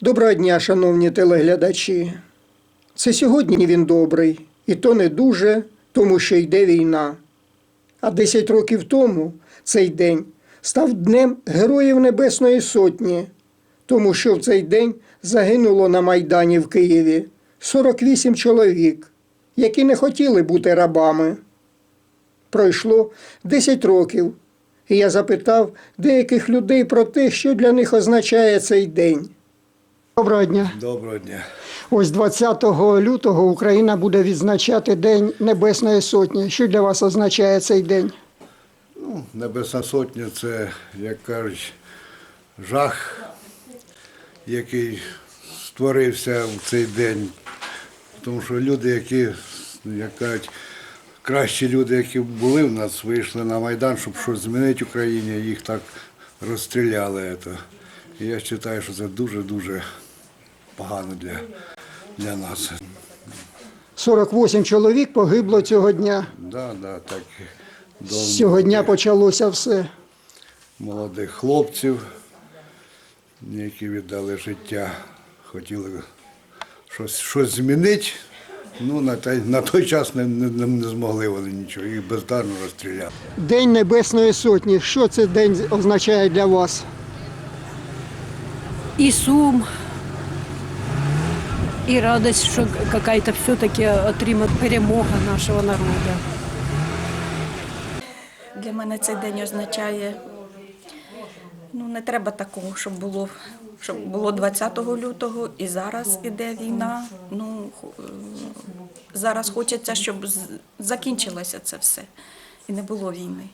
Доброго дня, шановні телеглядачі. Це сьогодні він добрий, і то не дуже, тому що йде війна. А 10 років тому цей день став Днем Героїв Небесної Сотні, тому що в цей день загинуло на Майдані в Києві 48 чоловік, які не хотіли бути рабами. Пройшло 10 років, і я запитав деяких людей про те, що для них означає цей день. Доброго дня. Доброго дня. Ось 20 лютого Україна буде відзначати День Небесної Сотні. Що для вас означає цей день? Ну, Небесна Сотня це, як кажуть, жах, який створився в цей день. Тому що люди, які, як кажуть, кращі люди, які були в нас, вийшли на Майдан, щоб щось змінити в Україні, їх так розстріляли. Це. І я вважаю, що це дуже-дуже погано для, для нас. 48 чоловік погибло цього дня. Да, да, так. До З цього дня почалося все. молодих хлопців, які віддали життя, хотіли щось, щось змінити. Ну, на той, на той час не, не, не змогли вони нічого, їх бездарно розстріляли. День Небесної Сотні. Що цей день означає для вас? и сум, и радость, что какая-то все-таки отримать перемога нашего народа. Для мене цей день означає, ну не треба такого, щоб було, щоб було 20 лютого і зараз іде війна. Ну е, зараз хочеться, щоб закінчилося це все і не було війни.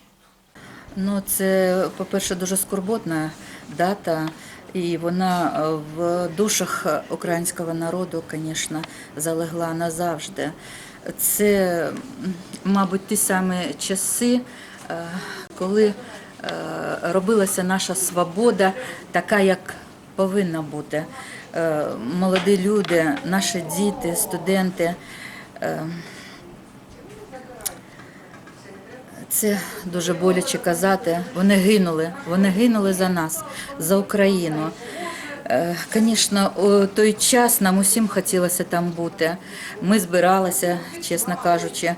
Ну, це, по-перше, дуже скорботна дата, і вона е, в душах українського народу, звісно, залегла назавжди. Це, мабуть, ті самі часи, е, коли е, робилася наша свобода така, як повинна бути. Молоді люди, наші діти, студенти. Це дуже боляче казати. Вони гинули, вони гинули за нас, за Україну. Звісно, у той час нам усім хотілося там бути. Ми збиралися, чесно кажучи,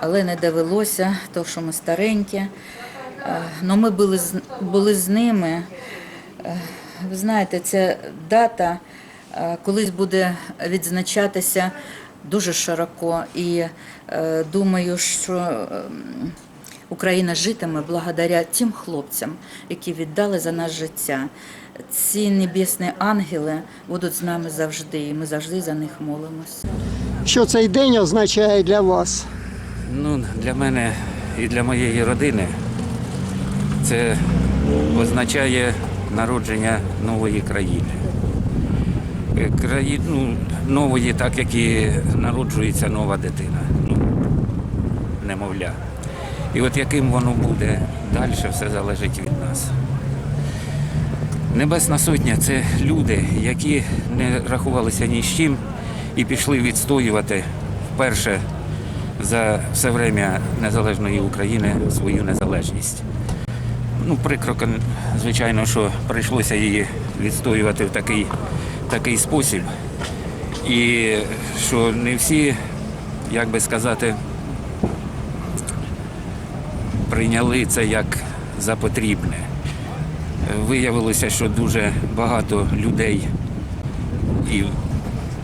але не довелося, тому що ми старенькі. Але ми були, були з ними. Е, Ви знаєте, ця дата е, колись буде відзначатися дуже широко. І е, думаю, що ем, Україна житиме благодаря тим хлопцям, які віддали за нас життя. Ці небесні ангели будуть з нами завжди, і ми завжди за них молимося. Що цей день означає для вас? Ну, для мене і для моєї родини це означає народження нової країни. Е, Краї... Ну, нової, так як і народжується нова дитина, ну, немовля. І от яким воно буде далі, все залежить від нас. Небесна Сотня це люди, які не рахувалися ні з чим і пішли відстоювати вперше за все время незалежної України свою незалежність. Ну, прикро, звичайно, що прийшлося її відстоювати в такий, такий спосіб. І що не всі, як би сказати, прийняли це як за потрібне. Виявилося, що дуже багато людей і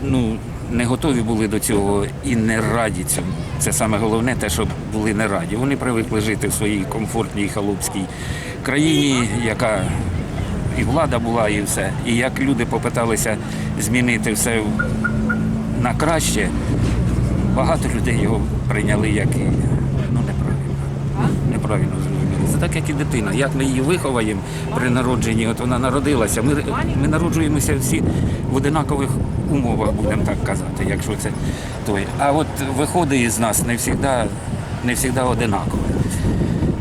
ну, не готові були до цього і не раді цьому. Це саме головне, те, що були не раді. Вони привикли жити в своїй комфортній халупській країні, яка і влада була, і все. І як люди попиталися змінити все на краще, багато людей його прийняли як. Неправильно зрозуміли. Це так, як і дитина. Як ми її виховаємо при народженні, от вона народилася. Ми, ми народжуємося всі в одинакових умовах, будемо так казати, якщо це той. А от виходить із нас не завжди, не завжди одинаково.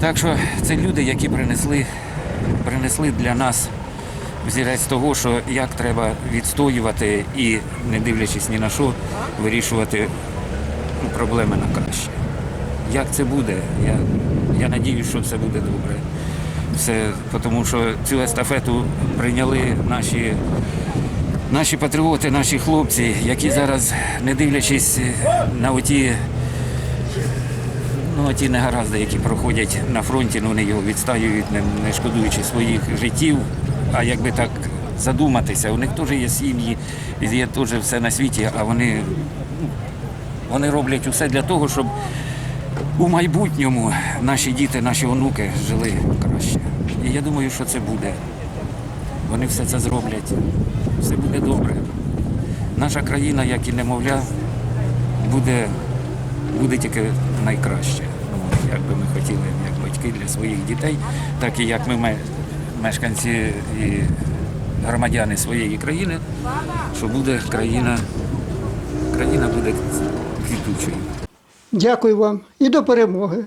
Так що це люди, які принесли, принесли для нас взірець того, що як треба відстоювати і, не дивлячись ні на що, вирішувати проблеми на краще. Як це буде? Я, я надіюсь, що все буде добре. Все, тому що цю естафету прийняли наші наші патріоти, наші хлопці, які зараз, не дивлячись на оті, ну, оті негаразди, які проходять на фронті, ну, вони його відстаюють, не, не шкодуючи своїх життів. А якби так задуматися, у них теж є сім'ї, є теж все на світі, а вони, ну, вони роблять усе для того, щоб у майбутньому наші діти, наші онуки жили краще. І я думаю, що це буде. Вони все це зроблять. Все буде добре. Наша країна, як і немовля, буде, буде тільки найкраще. Ну, як би ми хотіли, як батьки для своїх дітей, так і як ми ме- мешканці і громадяни своєї країни, що буде країна, країна буде квітучою. Дякую вам і до перемоги.